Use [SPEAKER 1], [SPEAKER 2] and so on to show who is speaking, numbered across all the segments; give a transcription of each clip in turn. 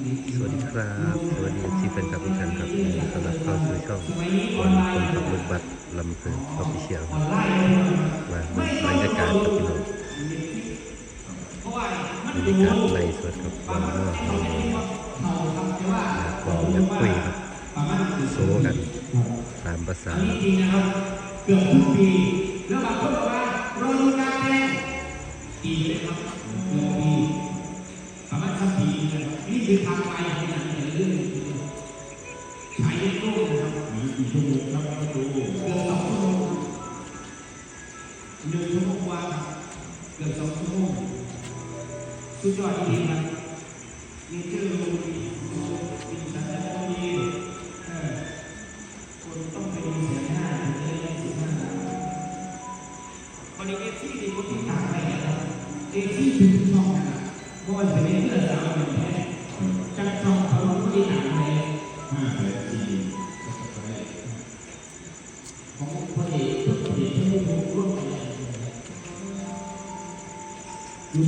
[SPEAKER 1] สวัสดีครับ สวัสดีที่เป็นกับทุกท่านครับยินดีต้อนรับเข้าสู่ช่องวันคนขับรถบัสลำเพลินออฟฟิเชียลมาบรรยากาศครับพี่น้องบรรยากาศในสดครับวันนี้ก็เราอยากบอกอยากคุยครับโซกันตามภาษา
[SPEAKER 2] จริงนะครับเกือบทุกปีแล้วบางคนบอกว่าโรนงานแรงปีเลยครับ คือทางไปของอย่างนี้เรื่องใช้โลกนะครับมีกี่ชั่วโมงครับเราดูเกือบสองชั่วโมงหนึ่งชั่วโมงว่าเกือบสองชั่วโมงสุดยอดจริงๆครับนี่คือมีสัญญาณดีคนต้องไปดูเสียหน้าถึงจะได้สิบห้าวันนี้เอฟซีดีคนที่ต่างไปนะครับเอฟซีถึงช่องนะครับเพราะว่าจะเป็นเรื่องราว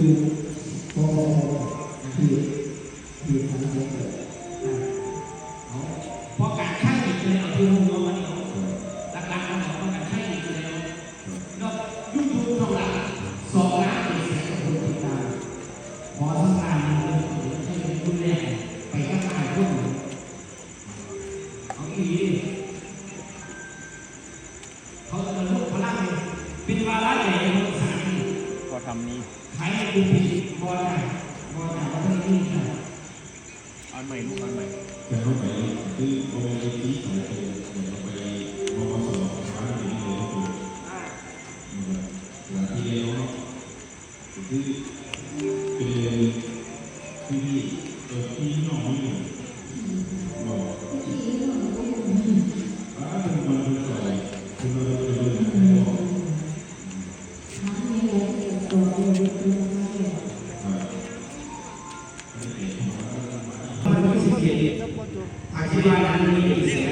[SPEAKER 2] ดูดูพอคือคือท นี้ค่ะอั
[SPEAKER 3] น
[SPEAKER 2] ให
[SPEAKER 3] ม่ลูกอันใหม่
[SPEAKER 4] แต่เข้าไปคือโอเอทีสองตัวเหมือนไปมอสช้าไปนี่เลยก็คือหลังที่เลี้ยวคือเป็นที่ที่น้องอยู่ อ
[SPEAKER 2] ธิบายอันนี้เสีย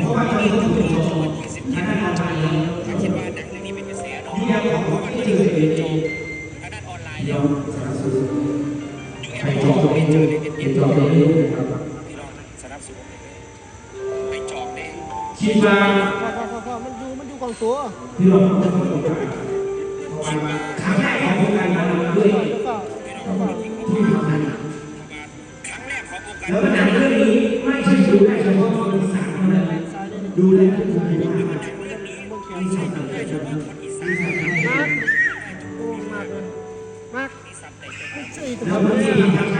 [SPEAKER 2] เพราะว่าตอนนี้ต้องเป็นโจทย์ทางานออนไลน์แล้ว
[SPEAKER 5] คิดว่าหนังเรื่องนี้เป็นกระแสเนาะ
[SPEAKER 2] นี่ยังของที่เจอเอง
[SPEAKER 5] ทางด้านออนไลน์
[SPEAKER 2] เดี๋
[SPEAKER 5] เนี่ยยว
[SPEAKER 2] สนับสนุน
[SPEAKER 5] อยู่
[SPEAKER 2] ไป
[SPEAKER 5] แอป
[SPEAKER 2] จองตัวเอง
[SPEAKER 5] เจ
[SPEAKER 2] เล
[SPEAKER 5] อยเลยเอ็น
[SPEAKER 2] ไป
[SPEAKER 5] เอ็น
[SPEAKER 2] จองตัวเองนะครับ
[SPEAKER 5] พี่น้องสนับสนุนไปจองเลย
[SPEAKER 2] คิดว่า
[SPEAKER 6] มันอยู่มันอยู่กองตัว
[SPEAKER 2] ที่ราต้องทำตัวครั้งแรกของโครงการเราด้วย
[SPEAKER 6] แล้วก็
[SPEAKER 2] ที่ทำนั้น
[SPEAKER 5] แล้
[SPEAKER 2] วก็หนังเรื่องนี้ไม่ใช่ดูได้เฉพาะคนอีสานเท่านั้นดูแลทุกคนเลยว่า
[SPEAKER 6] เรื่องนี้เมืองเขียว
[SPEAKER 2] มีสายตาเฉพาะ
[SPEAKER 5] คนอีสาน
[SPEAKER 2] มีสายตา
[SPEAKER 6] มากโอ้มากเลยมาก
[SPEAKER 5] มีสับแต่ง
[SPEAKER 6] ไม่ใช่ตั
[SPEAKER 2] แล้วว
[SPEAKER 6] เล
[SPEAKER 2] มัน
[SPEAKER 6] ย
[SPEAKER 2] มีทางส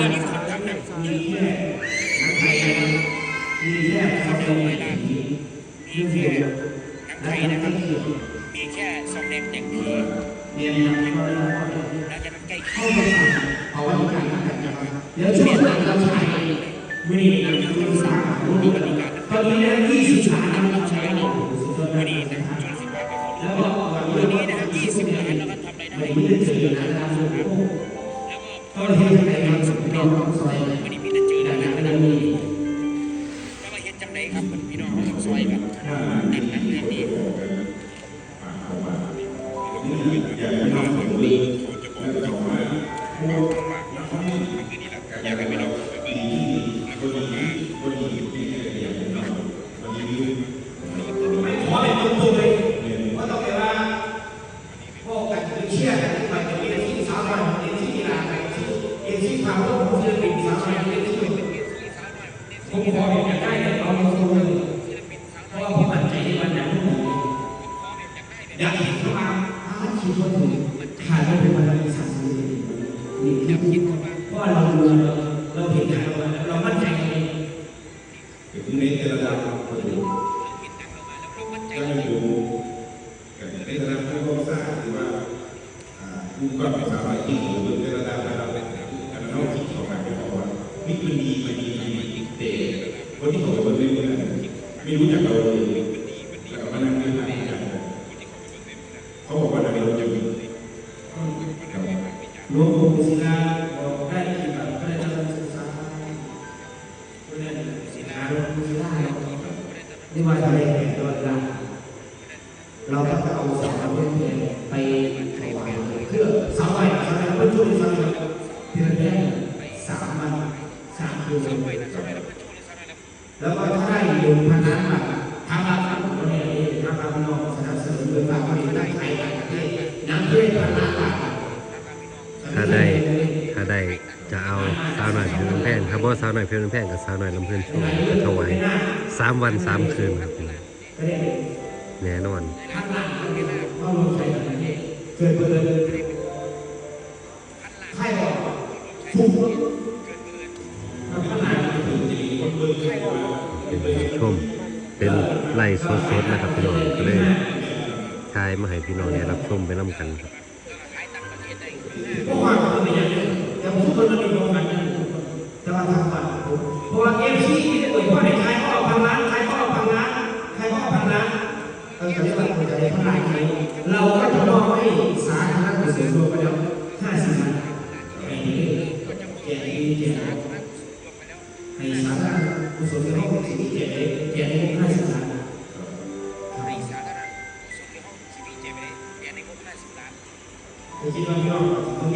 [SPEAKER 2] ก็หนั
[SPEAKER 5] ง
[SPEAKER 6] อะ
[SPEAKER 2] ไร
[SPEAKER 5] ปีนี้ำหนังเย
[SPEAKER 2] มีแค่นังไทยมีแค่สองเดือน
[SPEAKER 5] มีแค่
[SPEAKER 2] เดียว
[SPEAKER 5] หนังไทยนะครับมีแค่สองแดงแต่งผี
[SPEAKER 2] เนี่ยนะครับ
[SPEAKER 5] แล้วจะนั้นใกล้
[SPEAKER 2] เข้าไปเอาไว้ที่การนะครับเดี๋ยวช่วงหลังเราฉายวันนี้นังที่สามวันนี้นนี้ตอนนี้นะยี่สิบสามเราฉายเนี่ยสุดยอด
[SPEAKER 5] วันนี้
[SPEAKER 2] นะครับแล้วก็วัน
[SPEAKER 5] วัน
[SPEAKER 2] นี้
[SPEAKER 5] นี้
[SPEAKER 2] นะ
[SPEAKER 5] นะ
[SPEAKER 2] ค
[SPEAKER 5] ค
[SPEAKER 2] รั
[SPEAKER 5] รั
[SPEAKER 2] บบยี่
[SPEAKER 5] ยี่
[SPEAKER 2] สิบล้า
[SPEAKER 5] นน
[SPEAKER 2] แล้
[SPEAKER 5] ว
[SPEAKER 2] ก็ทำอะ
[SPEAKER 5] ไรไร
[SPEAKER 2] ได้
[SPEAKER 5] ได้
[SPEAKER 2] ไม่ได้เจอนะครับ
[SPEAKER 5] ก็
[SPEAKER 2] ก็ที่ทำงานสุดยอดของซอย
[SPEAKER 5] วันนี้พี่จะเจอ
[SPEAKER 2] แต่
[SPEAKER 5] แล้ว
[SPEAKER 2] หนั
[SPEAKER 5] นะ
[SPEAKER 2] งเรื่องนี้
[SPEAKER 5] แล้วมาเห็นจังไหนครับพี่น้องเขาซอยกันหนังหนังเรื่องนี้
[SPEAKER 4] อยากให้พี่น้องไปเบิ่งคนนี้ค
[SPEAKER 2] นนี้ คิดว่าถึงถ่ายไม่เป็นวันที่สามสิบนี่คือเพราะเราดูเราเห็นถ่ายเราเรามั่นใจใน
[SPEAKER 4] ถึงในแต่ละดาวก็ดูก็ให้ดูกับในแต่ละท่านก็ทราบหรือว่าผู้ก็ไม่สามารถที่จะดูแต่ละดาวเราเป็นแต่ละน้องที่เขาหาไปบอกว่านี่มันดีมันดีมันดีเตะวันที่เขาไปเบิ่งเรื่องนี้ไม่รู้จักเราเลย ห
[SPEAKER 2] ลวงปู่ศิลาบอกได้ที่แบบพระเจ้าศึกษาพระเจ้าศิลาหลวงปู่ศิลานี่ว่าอะไรเนี่ยตัวละเราก็จะเอาสารเพื่อนไปถวายเพื่อสาวใหม่สาวใหม่เพื่อช่วยสาวใหม่เพื่อนสามวันสามคืนแล้วก็ถ้าได้โยพนันมาทางราทำคนเนี่ยนะครับน้องสนับสนุนโดยการผลิตได้ไทยต่างประเทศน้ำเพื่อนพันต่างา
[SPEAKER 1] วหน่อยเพลินแพงถ้าบ่สาวหน่อยเพลินแพงกับสาวหน่อยลำเพลินช่วยถวายสามวันสามคืนครับแน่นอน
[SPEAKER 2] พันล้านเข้าลงใช้ต่างประเทศเกิดเบอกถูกพันล้านถูกจริงคนเบิร์ใครบอก
[SPEAKER 1] เป็นชมเป็นไล่สดๆนะครับพี่น้องก็เลยชายมาให้พี่น้องได้รับชมไปนํกันครับ
[SPEAKER 5] 50ล้าน
[SPEAKER 2] จะคิดว่าพี่น้องต้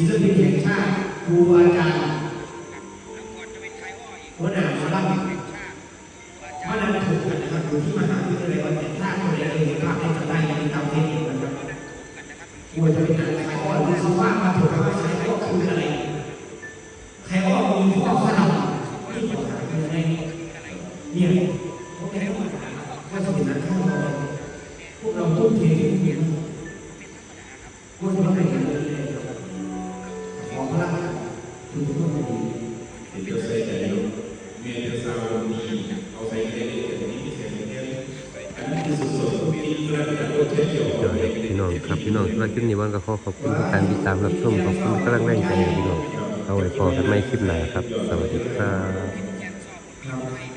[SPEAKER 4] ศิลปินแห่ง
[SPEAKER 2] ชาติครูอาจารย์หัวหน้ามาเล่า
[SPEAKER 5] ชาติว่าจะ
[SPEAKER 2] นันถูกกันนะครับอยู่ที่มหาวิทยาลัยวันแต่ท่าคนใดเห็นภาพให้จำได้ยังตามเทคนิคนะครับควรจะเป็นการไข้อ้อยและสุภามาถูกกับว่าไข้อ้อยคืออะไรใครว่ามีข้อขนาดที่ขอถามคืออะไรเนี่ยพวกเราถ้าสมัยนั้นถ้าเราพวกเราตุ้มเทที่เรียนพวกเราไม่เห็น พี่น้
[SPEAKER 4] อ
[SPEAKER 1] งครับพี่น้องสำหรับคลิปนี้วันก็ขอขอบคุณทุกการติดตามรับชมขอบคุณกำลังแรงใจพี่น้องเอาไว้พอกันไม่คลิปหนาครับ สวัสดี
[SPEAKER 2] ครับ